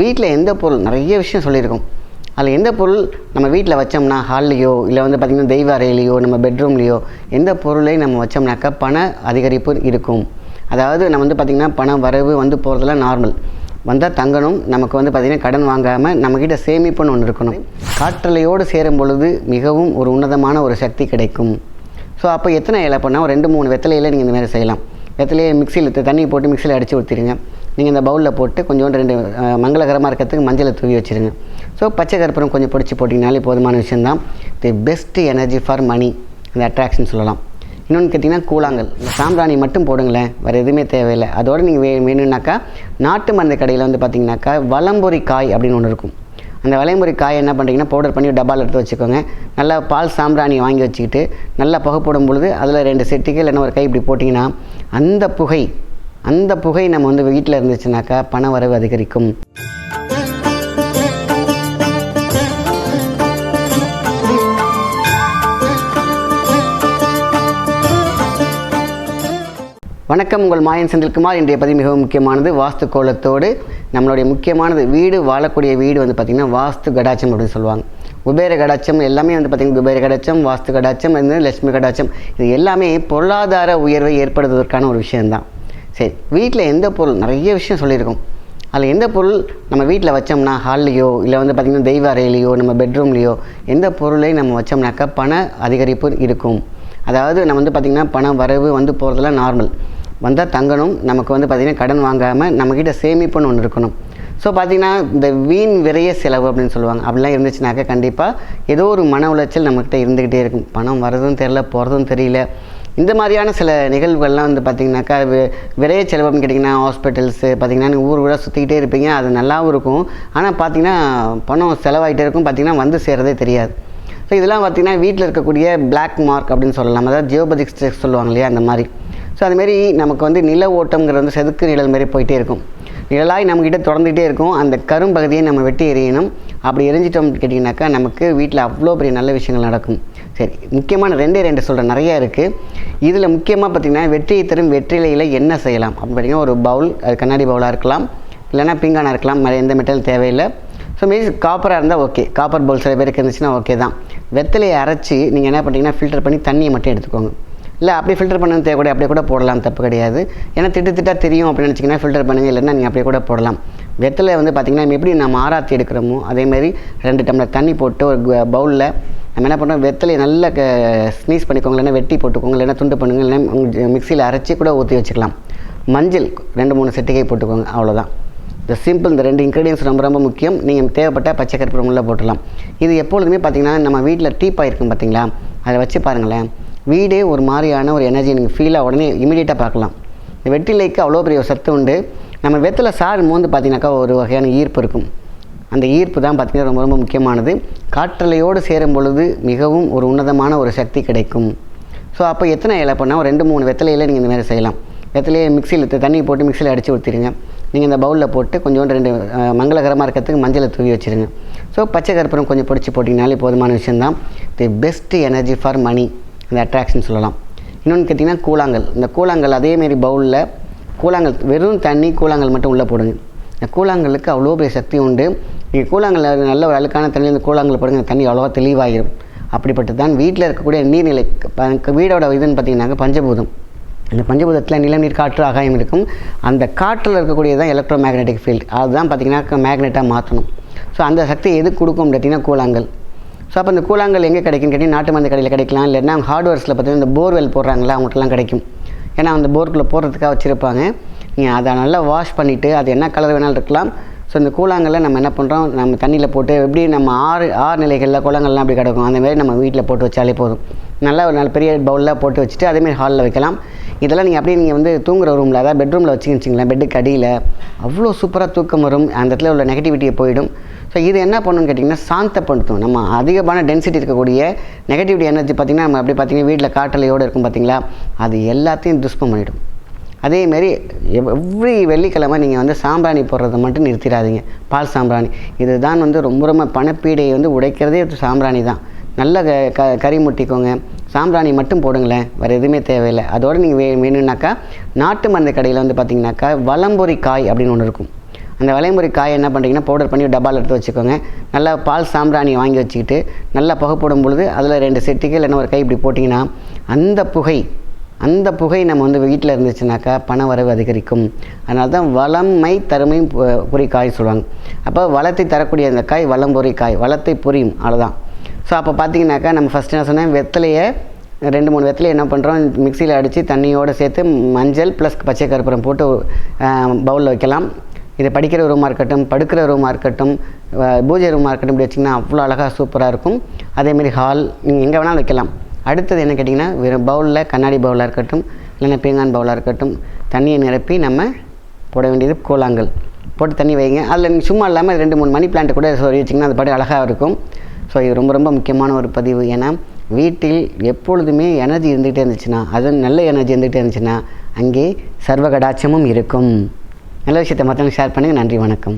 வீட்டில் எந்த பொருள் நிறைய விஷயம் சொல்லியிருக்கோம். அதில் எந்த பொருள் நம்ம வீட்டில் வச்சோம்னா ஹால்லையோ இல்லை வந்து பார்த்திங்கன்னா தெய்வ அறையிலையோ நம்ம பெட்ரூம்லேயோ எந்த பொருளை நம்ம வச்சோம்னாக்கா பண அதிகரிப்பு இருக்கும். அதாவது நம்ம வந்து பார்த்திங்கன்னா பணம் வரவு வந்து போகிறதுலாம் நார்மல் வந்தால் தங்கணும் நமக்கு வந்து பார்த்திங்கன்னா கடன் வாங்காமல் நம்மக்கிட்ட சேமிப்புன்னு ஒன்று இருக்கணும். காற்றலையோடு சேரும் பொழுது மிகவும் ஒரு உன்னதமான ஒரு சக்தி கிடைக்கும். ஸோ அப்போ எத்தனை இலை பண்ணால் ஒரு ரெண்டு மூணு வெத்தலையில் நீங்கள் இந்த மாதிரி செய்யலாம். வெத்தலையை மிக்சியில் தண்ணி போட்டு மிக்சியில் அடித்து ஊற்றிடுங்க நீங்கள் இந்த பவுலில் போட்டு கொஞ்சோண்டு ரெண்டு மங்களகரமாக இருக்கிறதுக்கு மஞ்சளை தூவி வச்சுருங்க. ஸோ பச்சை கற்பூரம் கொஞ்சம் பிடிச்சி போட்டிங்கனாலே போதுமான விஷயந்தான் the best energy for money அந்த அட்ராக்ஷன் சொல்லலாம். இன்னொன்று கேட்டிங்கன்னா கூழாங்கல். சாம்பிராணி மட்டும் போடுங்களேன். வேறு எதுவுமே தேவையில்லை. அதோடு நீங்கள் வே வேணும்னாக்கா நாட்டு மருந்து கடையில் வந்து பார்த்தீங்கன்னாக்கா வலம்பொரி காய் அப்படின்னு ஒன்று இருக்கும். அந்த வலைமுறை காய் என்ன பண்ணுறீங்கன்னா பவுடர் பண்ணி டப்பாவில் எடுத்து வச்சுக்கோங்க. நல்லா பால் சாம்பிராணி வாங்கி வச்சுக்கிட்டு நல்லா புகை போடும் பொழுது அதில் ரெண்டு செட்டுக்கு இல்லைன்னா ஒரு கை இப்படி போட்டிங்கன்னா அந்த புகை அந்த புகை நம்ம வந்து வீட்டில் இருந்துச்சுனாக்கா பண வரவு அதிகரிக்கும். வணக்கம் உங்கள் மாயன் செந்தில்குமார். இன்றைய பதிவு மிகவும் முக்கியமானது. வாஸ்து கோலத்தோடு நம்மளுடைய முக்கியமானது வீடு வாழக்கூடிய வீடு வந்து பார்த்திங்கன்னா வாஸ்து கடாச்சம் அப்படின்னு சொல்லுவாங்க. குபேர கடாச்சம் எல்லாமே வந்து பார்த்திங்கன்னா குபேர கடாச்சம் வாஸ்து கடாச்சம் வந்து லட்சுமி கடாச்சம் இது எல்லாமே பொருளாதார உயர்வை ஏற்படுத்துவதற்கான ஒரு விஷயம்தான். சரி வீட்டில் எந்த பொருள் நிறைய விஷயம் சொல்லியிருக்கோம். அதில் எந்த பொருள் நம்ம வீட்டில் வச்சோம்னா ஹால்லையோ இல்லை வந்து பார்த்திங்கன்னா தெய்வ அறையிலையோ நம்ம பெட்ரூம்லேயோ எந்த பொருளையும் நம்ம வச்சோம்னாக்கா பண அதிகரிப்பு இருக்கும். அதாவது நம்ம வந்து பார்த்திங்கன்னா பணம் வரவு வந்து போகிறதுலாம் நார்மல் வந்தால் தங்கணும் நமக்கு வந்து பார்த்திங்கன்னா கடன் வாங்காமல் நம்மக்கிட்ட சேமிப்புன்னு ஒன்று இருக்கணும். ஸோ பார்த்திங்கன்னா இந்த வீண் விரைய செலவு அப்படின்னு சொல்லுவாங்க. அப்படிலாம் இருந்துச்சுனாக்கா கண்டிப்பாக ஏதோ ஒரு மன உளைச்சல் நம்மக்கிட்ட இருந்துக்கிட்டே இருக்கும். பணம் வர்றதும் தெரில போகிறதும் தெரியல. இந்த மாதிரியான சில நிகழ்வுகள்லாம் வந்து பார்த்திங்கனாக்கா விரைய செலவு கேட்டிங்கன்னா ஹாஸ்பிட்டல்ஸு பார்த்திங்கன்னா நீங்கள் ஊர் ஊராக சுற்றிக்கிட்டே இருப்பீங்க அது நல்லாவும் இருக்கும். ஆனால் பார்த்திங்கன்னா பணம் செலவாகிட்டே இருக்கும் பார்த்திங்கன்னா வந்து சேரதே தெரியாது. ஸோ இதெல்லாம் பார்த்திங்கன்னா வீட்டில் இருக்கக்கூடிய பிளாக் மார்க் அப்படின்னு சொல்லலாம். அதாவது ஜியோபதிக் ஸ்ட்ரெஸ் சொல்லுவாங்க இல்லையா அந்த மாதிரி. ஸோ அதுமாரி நமக்கு வந்து நில ஓட்டம்ங்கிறது வந்து செதுக்கு நிழல் மாரி போயிட்டே இருக்கும். நிழலாய் நம்மக்கிட்ட தொடர்ந்துகிட்டே இருக்கும். அந்த கரும்பகுதியை நம்ம வெட்டி எறியணும். அப்படி எரிஞ்சிட்டோம் கேட்டிங்கனாக்கா நமக்கு வீட்டில் அவ்வளோ பெரிய நல்ல விஷயங்கள் நடக்கும். சரி முக்கியமான ரெண்டே ரெண்டு சொல்கிறேன் நிறையா இருக்குது இதில் முக்கியமாக பார்த்திங்கன்னா வெற்றியை தரும் வெற்றிலையில் என்ன செய்யலாம்? அப்படின்னு பார்த்தீங்கன்னா ஒரு பவுல் அது கண்ணாடி பவுலாக இருக்கலாம். இல்லைன்னா பீங்கானாக இருக்கலாம். வேறு எந்த மெட்டல் தேவையில்லை. ஸோ மீன்ஸ் காப்பராக இருந்தால் ஓகே காப்பர் பவுல் சில பேருக்கு இருந்துச்சுன்னா ஓகே தான். வெத்தலையை அரைச்சி நீங்கள் என்ன பண்ணுறீங்கன்னா ஃபில்டர் பண்ணி தண்ணியை மட்டும் எடுத்துக்கோங்க. இல்லை அப்படி ஃபில்டர் பண்ணணும் தேவை அப்படியே கூட போடலாம் தப்பு கிடையாது. ஏன்னா திட்டு திட்டா தெரியும் அப்படின்னு நினச்சிங்கன்னா ஃபில்டர் பண்ணுங்கள் இல்லைன்னா நீங்கள் அப்படியே கூட போடலாம். வெத்தலை வந்து பார்த்திங்கன்னா எப்படி நம்ம ஆராத்தி எடுக்கிறோமோ அதேமாதிரி ரெண்டு டம்ளர் தண்ணி போட்டு ஒரு பவுலில் நம்ம என்ன பண்ணுறோம் வெத்தலையை நல்லா ஸ்னீஸ் பண்ணிக்கோங்க இல்லைன்னா வெட்டி போட்டுக்கோங்க இல்லைன்னா துண்டு பண்ணுங்க இல்லைன்னா மிக்சியில் அரைச்சி கூட ஊற்றி வச்சுக்கலாம். மஞ்சள் ரெண்டு மூணு செட்டிகை போட்டுக்கோங்க அவ்வளோதான் இந்த சிம்பிள் இந்த ரெண்டு இன்க்ரீடியன்ஸ் ரொம்ப ரொம்ப முக்கியம். நீங்கள் தேவைப்பட்ட பச்சை கருப்பு உள்ளே போட்டுடலாம் இது எப்பொழுதுமே பார்த்தீங்கன்னா நம்ம வீட்டில் டீப்பாக இருக்கும் பார்த்தீங்களா அதை வச்சு பாருங்களேன். வீடே ஒரு மாதிரியான ஒரு எனர்ஜி நீங்கள் ஃபீலாக உடனே இமீடியட்டாக பார்க்கலாம். இந்த வெற்றிலைக்கு அவ்வளோ பெரிய ஒரு சத்து உண்டு. நம்ம வெத்தில் சார் மோந்து பார்த்தீங்கன்னாக்கா ஒரு வகையான ஈர்ப்பு இருக்கும். அந்த ஈர்ப்பு தான் பார்த்திங்கன்னா ரொம்ப ரொம்ப முக்கியமானது. காற்றலையோடு சேரும் பொழுது மிகவும் ஒரு உன்னதமான ஒரு சக்தி கிடைக்கும். ஸோ அப்போ எத்தனை இலை பண்ணால் ஒரு ரெண்டு மூணு வெத்தலையில் நீங்கள் இந்த மாதிரி செய்யலாம். வெத்தலையை மிக்சியில் தண்ணி போட்டு மிக்சியில் அடித்து ஊற்றிடுங்க நீங்கள் இந்த பவுலில் போட்டு கொஞ்சோண்டு ரெண்டு மங்களகரமாக இருக்கிறதுக்கு மஞ்சளை தூவி வச்சுருங்க. ஸோ பச்சை கற்பூரம் கொஞ்சம் பிடிச்சி போட்டிங்கனாலே போதுமான விஷயந்தான் the best energy for money இந்த அட்ராக்ஷன் சொல்லலாம். இன்னொன்று கேட்டிங்கன்னா கூழாங்கல். இந்த கூழாங்கல் அதேமாரி பவுலில் கூழாங்கல் வெறும் தண்ணி கூழாங்கல் மட்டும் உள்ளே போடுங்க. இந்த கூழாங்கலுக்கு அவ்வளோ பெரிய சக்தி உண்டு. நீங்கள் கூழாங்கல் நல்ல ஒரு அழுக்கான தண்ணி இந்த கூழாங்கல் போடுங்க தண்ணி அவ்வளோவா தெளிவாகிடும் அப்படிப்பட்டு தான் வீட்டில் இருக்கக்கூடிய நீர்நிலை. வீடோட இதுன்னு பார்த்தீங்கன்னாக்க பஞ்சபூதம். இந்த பஞ்சபூதத்தில் நிலம் நீர் காற்று ஆகாயம் இருக்கும். அந்த காற்றில் இருக்கக்கூடியது தான் எலக்ட்ரோ மேக்னெட்டிக் ஃபீல்டு அதுதான் பார்த்தீங்கன்னா மேக்னெட்டாக மாற்றணும் ஸோ அந்த சக்தி எது கொடுக்கும் பார்த்தீங்கன்னா கூழாங்கல். ஸோ அப்போ இந்த கூழாங்கல் எங்கே கிடைக்குன்னு கேட்டிங்கன்னா நாட்டு மருந்து கடையில் கிடைக்கலாம். இல்லைன்னா ஹார்ட்வேர்ஸில் பார்த்தீங்கன்னா இந்த போர்வெல் போடுறாங்களா அவங்கள்ட்டலாம் கிடைக்கும். ஏன்னா அந்த போர்க்குள்ளே போடுறதுக்காக வச்சுருப்பாங்க. நீங்கள் அதை நல்லா வாஷ் பண்ணிவிட்டு அது என்ன கலர் வேணாலும் இருக்கலாம். ஸோ இந்த கூழாங்கல்ல நம்ம என்ன பண்ணுறோம் நம்ம தண்ணியில் போட்டு எப்படி நம்ம ஆறு ஆறு நிலைகளில் கூழாங்கல்லாம் அப்படி கிடக்கும். அந்தமாரி நம்ம வீட்டில் போட்டு வச்சாலே போதும். நல்லா ஒரு நல்ல பெரிய பவுலில் போட்டு வச்சுட்டு அதேமாரி ஹாலில் வைக்கலாம். இதெல்லாம் நீங்கள் அப்படியே நீங்கள் வந்து தூங்குற ரூமில் அதாவது பெட்ரூமில் வச்சுக்கிச்சிங்களேன் பெட்டுக்கு அடியில் அவ்வளோ சூப்பராக தூக்கம் வரும். அந்த இடத்துல உள்ள நெகட்டிவிட்டியை போயிடும். ஸோ இது என்ன பண்ணுன்னு கேட்டிங்கன்னா சாந்தப்படுத்தும். நம்ம அதிகமான டென்சிட்டி இருக்கக்கூடிய நெகட்டிவிட்டி எனர்ஜி பார்த்திங்கன்னா நம்ம அப்படி பார்த்தீங்கன்னா வீட்டில் காட்டலையோடு இருக்கும் பார்த்தீங்களா? அது எல்லாத்தையும் துஷ்பம் பண்ணிவிடும் அதேமாரி எவ்ரி வெள்ளிக்கிழமை நீங்கள் வந்து சாம்பிராணி போடுறத மட்டும் நிறுத்திடாதீங்க. பால் சாம்பிராணி. இதுதான் வந்து ரொம்ப ரொம்ப பணப்பீடையை வந்து உடைக்கிறதே சாம்பிராணி தான். நல்ல க க கறி முட்டிக்கோங்க. சாம்பிராணி மட்டும் போடுங்களேன். வேறு எதுவுமே தேவையில்லை. அதோடு நீங்கள் வே வேணும்னாக்கா நாட்டு மருந்து கடையில் வந்து பார்த்திங்கனாக்கா வலம்பொரி காய் அப்படின்னு ஒன்று இருக்கும். அந்த வளைமுறை காயை என்ன பண்ணுறீங்கன்னா பவுடர் பண்ணி டப்பால் எடுத்து வச்சுக்கோங்க. நல்லா பால் சாம்பிராணி வாங்கி வச்சுக்கிட்டு நல்லா புகை போடும் பொழுது அதில் ரெண்டு செட்டிக்கு இல்லைன்னா ஒரு கை இப்படி போட்டிங்கன்னா அந்த புகை அந்த புகை நம்ம வந்து வீட்டில் இருந்துச்சுனாக்கா பண வரவு அதிகரிக்கும். அதனால தான் வளமை தருமையும் பொறி காய் சொல்லுவாங்க. அப்போ வளத்தை தரக்கூடிய அந்த காய் வளம் பொறி காய் வளத்தை புரியும் அவ்வளோதான் ஸோ அப்போ பார்த்தீங்கன்னாக்கா நம்ம ஃபஸ்ட்டு என்ன சொன்னேன்? வெத்தலையை ரெண்டு மூணு வெத்தலை என்ன பண்ணுறோம் மிக்சியில் அடித்து தண்ணியோடு சேர்த்து மஞ்சள் ப்ளஸ் பச்சை கருப்பூரம் போட்டு பவுலில் வைக்கலாம். இது படிக்கிற ரூமாக இருக்கட்டும் படுக்கிற ரூமாக இருக்கட்டும் பூஜை ரூமாக இருக்கட்டும் இப்படி வச்சிங்கன்னா அவ்வளோ அழகாக சூப்பராக இருக்கும். அதேமாரி ஹால் நீங்கள் எங்கே வேணாலும் வைக்கலாம். அடுத்தது என்ன கேட்டிங்கன்னா வெறும் பவுலில் கண்ணாடி பவுலாக இருக்கட்டும் இல்லைன்னா பீங்கான் பவுலாக இருக்கட்டும் தண்ணியை நிரப்பி நம்ம போட வேண்டியது கூழாங்கல் போட்டு தண்ணி வைங்க. அதில் நீங்கள் சும்மா இல்லாமல் ரெண்டு மூணு மணி பிளான்ட் கூட சொல்லி வச்சிங்கன்னா அது பாட்டு அழகாக இருக்கும். ஸோ இது ரொம்ப ரொம்ப முக்கியமான ஒரு பதிவு. ஏன்னா வீட்டில் எப்பொழுதுமே எனர்ஜி இருந்துகிட்டே இருந்துச்சுன்னா அதுவும் நல்ல எனர்ஜி இருந்துகிட்டே இருந்துச்சுன்னா அங்கே சர்வகடாட்சமும் இருக்கும். நல்ல விஷயத்தை மற்றவங்களுக்கு ஷேர் பண்ணுங்கள் நன்றி வணக்கம்.